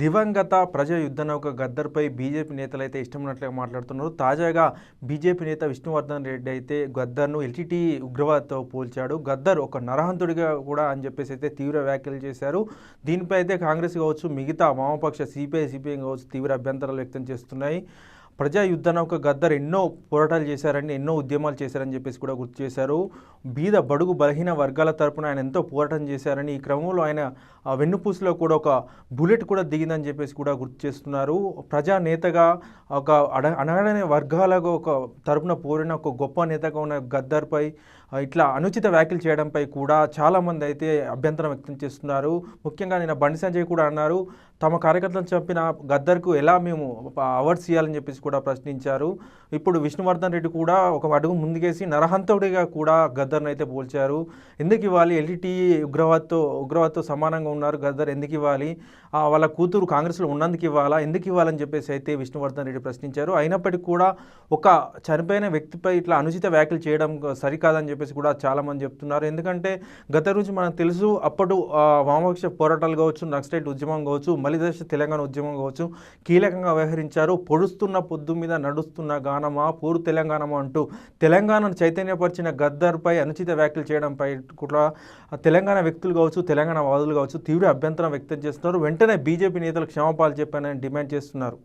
దివంగత ప్రజా యుద్ధ గద్దర్పై బీజేపీ నేతలు అయితే ఇష్టం ఉన్నట్లుగా మాట్లాడుతున్నారు. తాజాగా బీజేపీ నేత విష్ణువర్ధన్ రెడ్డి అయితే గద్దర్ను ఎల్టీటీ ఉగ్రవాదతో పోల్చాడు. గద్దర్ ఒక నరహంతుడిగా కూడా అని చెప్పేసి అయితే తీవ్ర వ్యాఖ్యలు చేశారు. దీనిపై అయితే కాంగ్రెస్ కావచ్చు మిగతా వామపక్ష సిపిఐ సిపిఐ కావచ్చు తీవ్ర అభ్యంతరాలు వ్యక్తం చేస్తున్నాయి. ప్రజా యుద్ధ ఒక గద్దర్ ఎన్నో పోరాటాలు చేశారని ఎన్నో ఉద్యమాలు చేశారని చెప్పేసి కూడా గుర్తు చేశారు. బీద బడుగు బలహీన వర్గాల తరపున ఆయన ఎంతో పోరాటం చేశారని ఈ క్రమంలో ఆయన వెన్నుపూసలో కూడా ఒక బుల్లెట్ కూడా దిగిందని చెప్పేసి కూడా గుర్తు చేస్తున్నారు. ప్రజా నేతగా ఒక అడ అనగడనే వర్గాలకు ఒక తరపున పోరిన ఒక గొప్ప నేతగా ఉన్న గద్దర్పై ఇట్లా అనుచిత వ్యాఖ్యలు చేయడంపై కూడా చాలామంది అయితే అభ్యంతరం వ్యక్తం చేస్తున్నారు. ముఖ్యంగా నిన్న బండి సంజయ్ కూడా అన్నారు తమ కార్యకర్తలను చంపిన గద్దర్కు ఎలా మేము అవార్డ్స్ ఇవ్వాలని చెప్పేసి కూడా ప్రశ్నించారు. ఇప్పుడు విష్ణువర్ధన్ రెడ్డి కూడా ఒక అడుగు ముందుకేసి నరహంతుడిగా కూడా గద్దర్ని అయితే పోల్చారు. ఎందుకు ఇవ్వాలి? ఎల్టీటీ ఉగ్రవాద్తో ఉగ్రవాద్తో సమానంగా ఉన్నారు గద్దర్ ఎందుకు ఇవ్వాలి? వాళ్ళ కూతురు కాంగ్రెస్లో ఉన్నందుకు ఇవ్వాలా? ఎందుకు ఇవ్వాలని చెప్పేసి అయితే విష్ణువర్ధన్ రెడ్డి ప్రశ్నించారు. అయినప్పటికీ కూడా ఒక చనిపోయిన వ్యక్తిపై ఇట్లా అనుచిత వ్యాఖ్యలు చేయడం సరికాదని చెప్పేసి కూడా చాలామంది చెప్తున్నారు. ఎందుకంటే గత నుంచి మనకు తెలుసు అప్పుడు వామపక్ష పోరాటాలు కావచ్చు నక్సలైట్ ఉద్యమం కావచ్చు మలిదశ తెలంగాణ ఉద్యమం కావచ్చు కీలకంగా వ్యవహరించారు పొడుస్తున్న పొద్దు మీద నడుస్తున్న గానమా? పూరు తెలంగాణమా అంటూ తెలంగాణను చైతన్యపరిచిన గద్దర్పై అనుచిత వ్యాఖ్యలు చేయడంపై కూడా తెలంగాణ వ్యక్తులు కావచ్చు తెలంగాణ వాదులు కావచ్చు తీవ్ర అభ్యంతరం వ్యక్తం చేస్తున్నారు. వెంటనే బీజేపీ నేతలు క్షమాపాలు చెప్పానని డిమాండ్ చేస్తున్నారు.